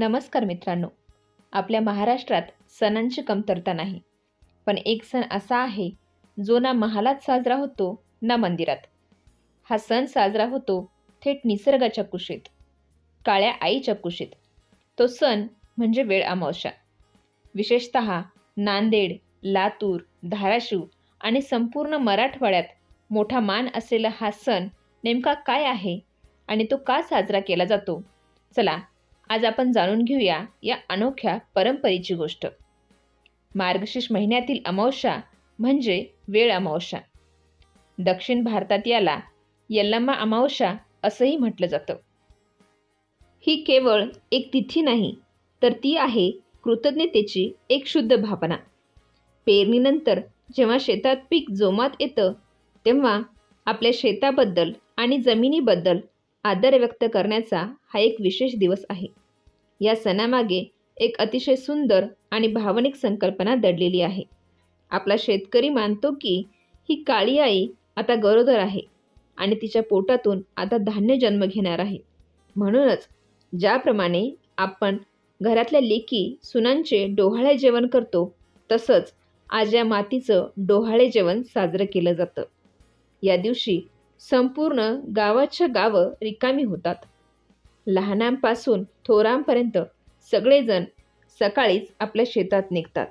नमस्कार मित्रांनो. आपल्या महाराष्ट्रात सणांची कमतरता नाही. पण एक सण असा आहे जो ना महालात साजरा होतो ना मंदिरात. हा सण साजरा होतो थेट निसर्गाच्या कुशीत काळ्या आईच्या कुशीत. तो सण म्हणजे वेळ अमावस्या. विशेषत नांदेड लातूर धाराशिव आणि संपूर्ण मराठवाड्यात मोठा मान असलेला हा सण नेमका काय आहे आणि तो का साजरा केला जातो? चला आज आपण जाणून घेऊया या अनोख्या परंपरेची गोष्ट. मार्गशीर्ष महिन्यातील अमावस्या म्हणजे वेळ अमावस्या. दक्षिण भारतात याला यल्लम्मा अमावस्या असंही म्हटलं जातं. ही केवळ एक तिथी नाही तर ती आहे कृतज्ञतेची एक शुद्ध भावना. पेरणीनंतर जेव्हा शेतात पीक जोमात येतं तेव्हा आपल्या शेताबद्दल आणि जमिनीबद्दल आदर व्यक्त करण्याचा हा एक विशेष दिवस आहे. या सणामागे एक अतिशय सुंदर आणि भावनिक संकल्पना दडलेली आहे. आपला शेतकरी मानतो की ही काळी आई आता गरोदर आहे आणि तिच्या पोटातून आता धान्य जन्म घेणार आहे. म्हणूनच ज्याप्रमाणे आपण घरातल्या लेकी सुनांचे डोहाळे जेवण करतो तसंच आज या मातीचं डोहाळे जेवण साजरं केलं जातं. या दिवशी संपूर्ण गावाच्या गावं रिकामी होतात. लहानांपासून थोरांपर्यंत सगळेजण सकाळीच आपल्या शेतात निघतात.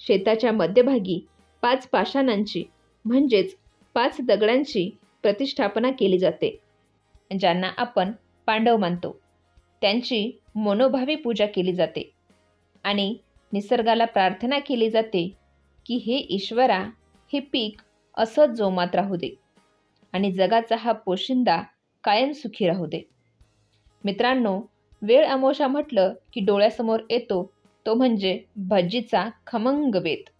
शेताच्या मध्यभागी पाच पाषाणांची म्हणजेच पाच दगडांची प्रतिष्ठापना केली जाते ज्यांना आपण पांडव मानतो. त्यांची मनोभावी पूजा केली जाते आणि निसर्गाला प्रार्थना केली जाते की हे ईश्वरा हे पीक असंच जोमात राहू दे आणि जगाचा हा पोशिंदा कायम सुखी राहू दे. मित्रांनो वेळ अमोशा म्हटलं की डोळ्यासमोर येतो तो म्हणजे भज्जीचा खमंग बेत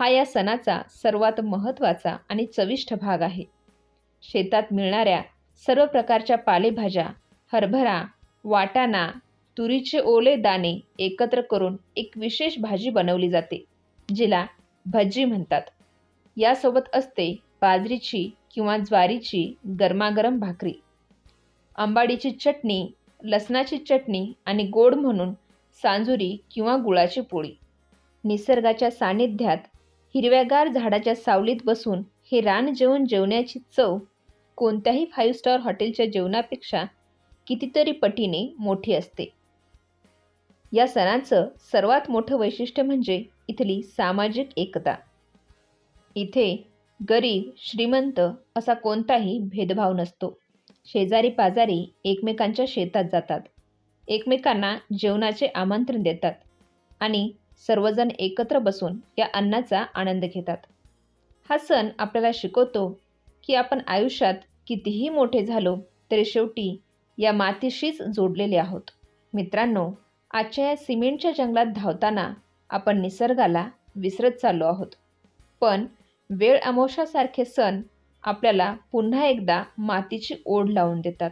हा या सणाचा सर्वात महत्त्वाचा आणि चविष्ट भाग आहे. शेतात मिळणाऱ्या सर्व प्रकारच्या पालेभाज्या हरभरा वाटाणा तुरीचे ओले दाणे एकत्र करून एक विशेष भाजी बनवली जाते जिला भज्जी म्हणतात. यासोबत असते बाजरीची किंवा ज्वारीची गरमागरम भाकरी. आंबाडीची चटणी लसणाची चटणी आणि गोड म्हणून सांजुरी किंवा गुळाची पोळी. निसर्गाच्या सानिध्यात हिरव्यागार झाडाच्या सावलीत बसून हे रान जेवण जेवण्याची चव कोणत्याही फाईव्ह स्टार हॉटेलच्या जेवणापेक्षा कितीतरी पटीने मोठी असते. या सणाचं सर्वात मोठं वैशिष्ट्य म्हणजे इथली सामाजिक एकता. इथे गरीब श्रीमंत असा कोणताही भेदभाव नसतो. शेजारी पाजारी एकमेकांच्या शेतात जातात. एकमेकांना जेवणाचे आमंत्रण देतात आणि सर्वजण एकत्र बसून या अन्नाचा आनंद घेतात. हा सण आपल्याला शिकवतो की आपण आयुष्यात कितीही मोठे झालो तरी शेवटी या मातीशीच जोडलेले आहोत. मित्रांनो आजच्या या सिमेंटच्या जंगलात धावताना आपण निसर्गाला विसरत चाललो आहोत. पण वेळ अमोशासारखे सण आपल्याला पुन्हा एकदा मातीची ओढ लावून देतात.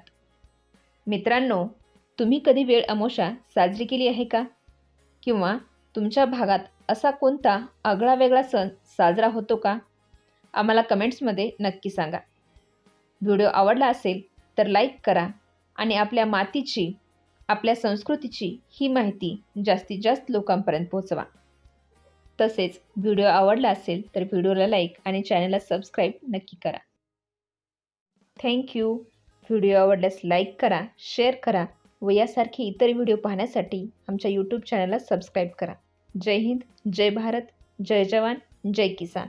मित्रांनो तुम्ही कधी वेळ अमोशा साजरी केली आहे का? किंवा तुमच्या भागात असा कोणता आगळा वेगळा सण साजरा होतो का? आम्हाला कमेंट्समध्ये नक्की सांगा. व्हिडिओ आवडला असेल तर लाईक करा आणि आपल्या मातीची आपल्या संस्कृतीची ही माहिती जास्तीत जास्त लोकांपर्यंत पोहोचवा. तसेच व्हिडिओ आवडला असेल तर व्हिडिओला लाईक आणि चॅनलला सबस्क्राईब नक्की करा. थँक्यू व्हिडिओ आवडल्यास लाईक करा शेअर करा व यासारखे इतर व्हिडिओ पाहण्यासाठी आमच्या यूट्यूब चॅनलला सबस्क्राईब करा. जय हिंद जय भारत जय जवान जय किसान.